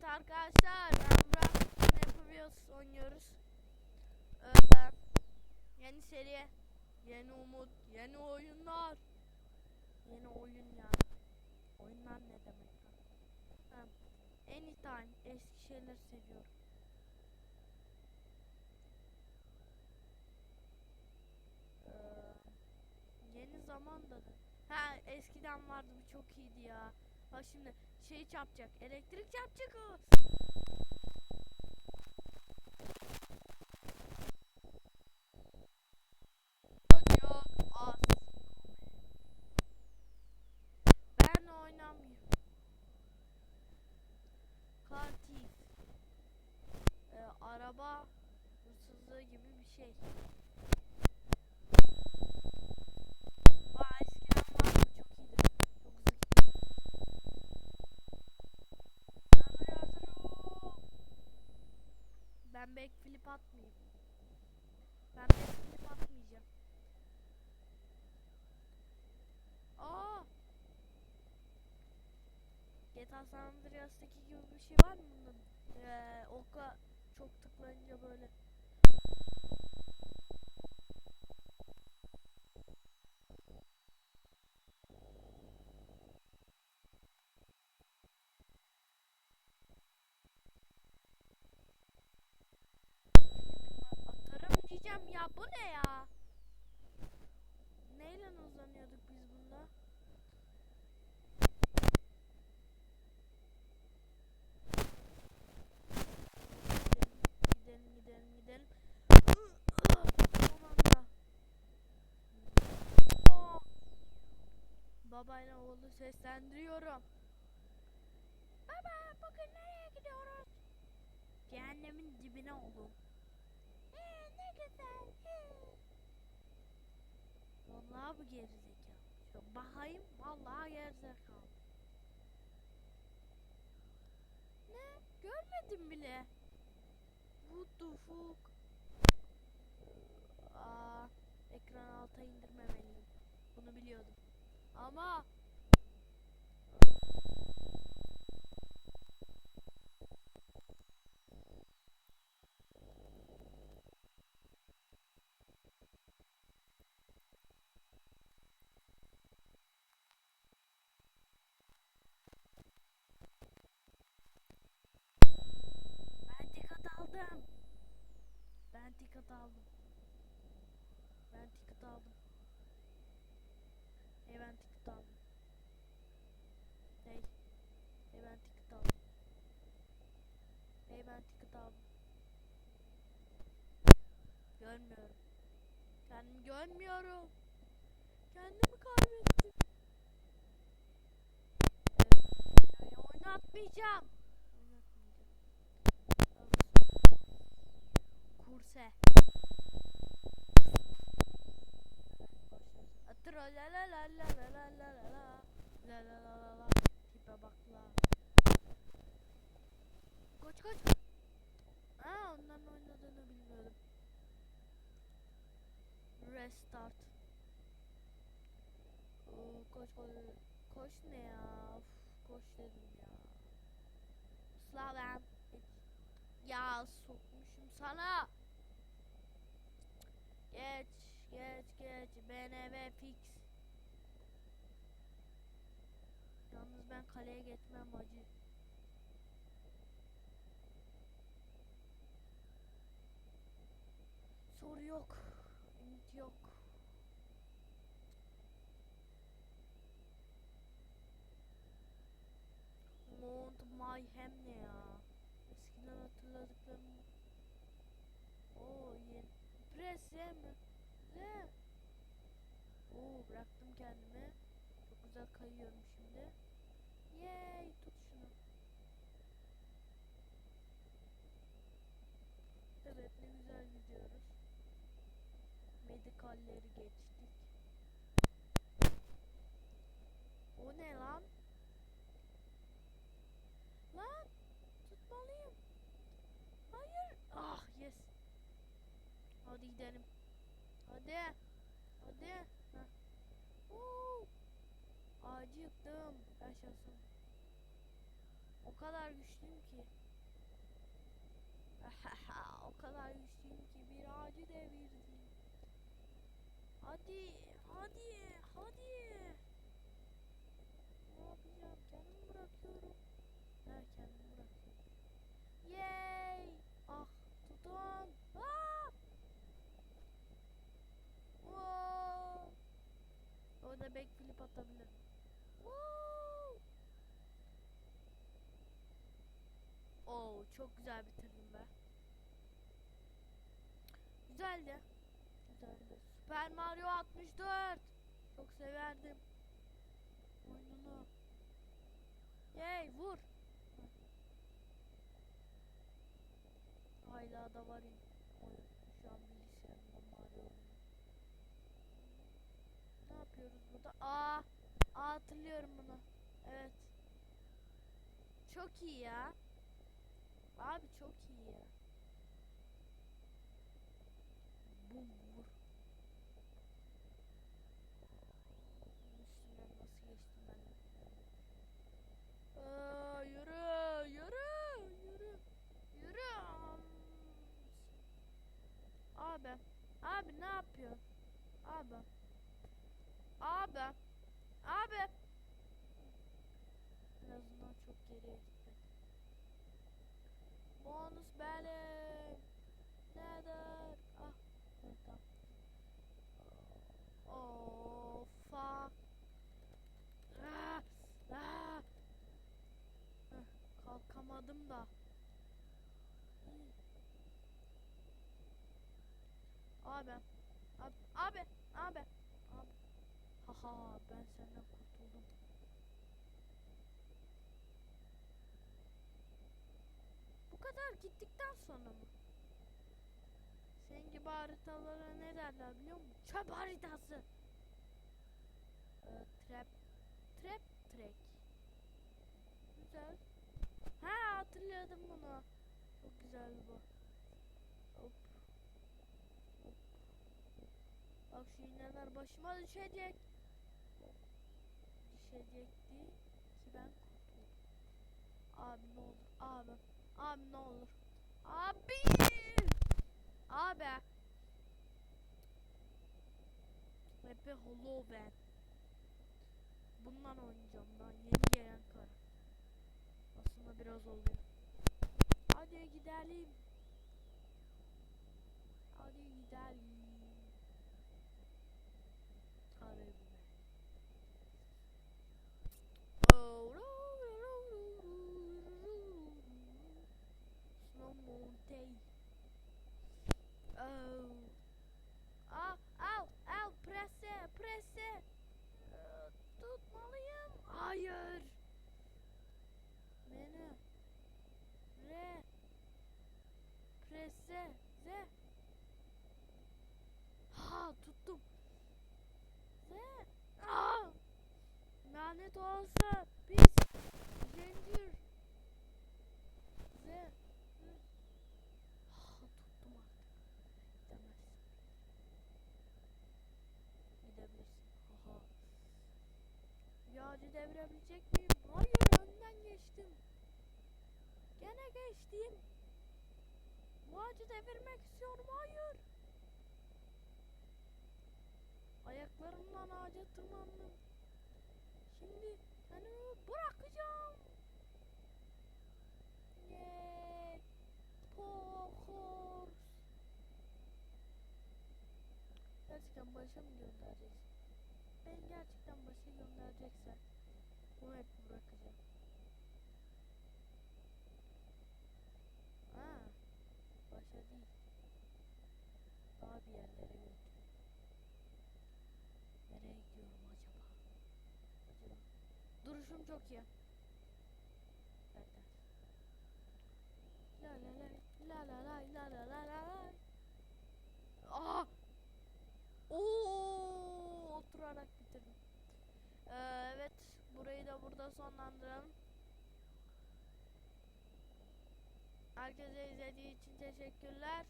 Evet arkadaşlar yine yapıyoruz oynuyoruz. Ee, yeni seri, yeni umut, yeni oyunlar. Yeni oyun ya. Oyunlar ne demek lan? Ha, anytime eski şeyler seviyorum. Ee, yeni zamanda da. Ha eskiden vardı bu çok iyiydi ya. Bak şimdi şey çarpacak. Elektrik çarpacak o. Ben oynamıyorum. Thief. Ee, araba hırsızlığı gibi bir şey. Aa eskiden vardı çok iyiydi. Çok hızlı gitti. Yardım yardım. Ben backflip atmayayım. Ben backflip atmayacağım. Aa! GTA San Andreas'taki gibi bir şey var mı bunda? Ee, oka çok tıklayınca böyle. Ya bu ne ya? Neyle uzanıyorduk biz bunda? Gidelim gidelim gidelim. Aa! Babayla oğlu seslendiriyorum. Baba bugün nereye gidiyoruz? Cehennemin dibine oğlum. Ee, ne güzel. ee. Vallahi bu gerizekalı. Şu bakayım vallahi gerizekalı. Ne? Görmedim bile. What the? Aa, ekran alta indirmemeliyim. Bunu biliyordum. Ama ben ticket aldım. Ben ticket aldım. Ben ticket aldım. Hey ben ticket aldım. Hey. Hey ben ticket aldım. Hey ben ticket aldım. Görmüyorum. Kendimi görmüyorum. Kendimi kaybettim. Evet. Oynatmayacağım. Kurse. Atır la la la la la la la la la la la la la la tipe bak la. Koç koç. Aa onların oynadığını bilmiyordum. Restart. Oo, koş koş. Koş ne ya? Of, koş dedim ya. Slaven. Ya sokmuşum sana. Geç, geç, geç. BNV fix. Yalnız ben kaleye geçmem acı. Soru yok. Ümit yok. Mount Mayhem ne ya? Eskiden hatırladıklarım. Oo yeni. Pres mi? Oo bıraktım kendimi. Çok güzel kayıyorum şimdi. Yay tut şunu. Evet ne güzel gidiyoruz. Medikalleri geçtik. O ne lan? Lan tutmalıyım. Hayır. Ah yes. Hadi gidelim. Hadi. Hadi. Ağacı yıktım. Yaşasın. O kadar güçlüyüm ki. o kadar güçlüyüm ki bir ağacı devirdim. Hadi, hadi, hadi. Ne yapacağım? Kendimi bırakıyorum. Ha kendimi bırakıyorum. Yay! Ah tutun. Ah! Wow! Orada backflip atabilirim. Woo! Oo çok güzel bitirdim be. Güzeldi. Güzeldi. Super Mario 64. Çok severdim. Oyununu. Yay vur. Hala da var ya. oyun. Şu an bilgisayarımda Mario oyunu. Ne yapıyoruz burada? Aa, aa hatırlıyorum bunu. Evet. Çok iyi ya. Abi çok iyi ya. Bum vur. Bunun üstünden nasıl geçtim ben de. Aa, yürü, yürü, yürü, yürü. Am. Abi, abi ne yapıyorsun? Abi. Abi. Abi. En azından çok geriye gittim. Bonus benim. Nedir? Ah. Evet, tamam. Oh fuck. Ah, ah. Heh, kalkamadım da. Abi. Abi. Abi. Abi. Abi. Haha ben senden kurtuldum. Bu kadar gittikten sonra mı? Senin gibi haritalara ne derler biliyor musun? Çöp haritası. Ee, trap. Trap track. Güzel. Ha hatırladım bunu. Çok güzel bu. Hop. Hop. Bak şu iğneler başıma düşecek. Düşecekti ki ben kurtuldum. Abi ne olur. Abi. Abi ne olur. Abi. Abi. Rap'e Hollow ben. Bundan oynayacağım ben. Yeni gelen kar. dali. Ali dali. Ali. Oh, Oh. Oh, oh, oh, pressa, pressa. Ah, uh, tutmalıyım. Hayır. Beni. Presse. Z. Ha tuttum. Z. Aa! Lanet olsun. Pis. Zincir. Z. Ha tuttum artık. Gidemezsin. Gidebilirsin. Haha. Yağcı devirebilecek miyim? Hayır önden geçtim. Gene geçtim. Bu ağacı devirmek istiyorum. Hayır. Ayaklarımdan ağaca tırmandım. Şimdi kendimi bırakacağım. Yay. Pokors. Gerçekten başa mı göndereceksin? Ben gerçekten başa göndereceksen bunu hep bırakacağım. Ha, başa değil. Daha bir yerlere. Nereye gidiyorum acaba? Acaba? Duruşum çok iyi. Evet. La la la la la la la la la la. Aha! Oo, oturarak bitirdim. Ee, evet, burayı da burada sonlandıralım. Herkese izlediği için teşekkürler.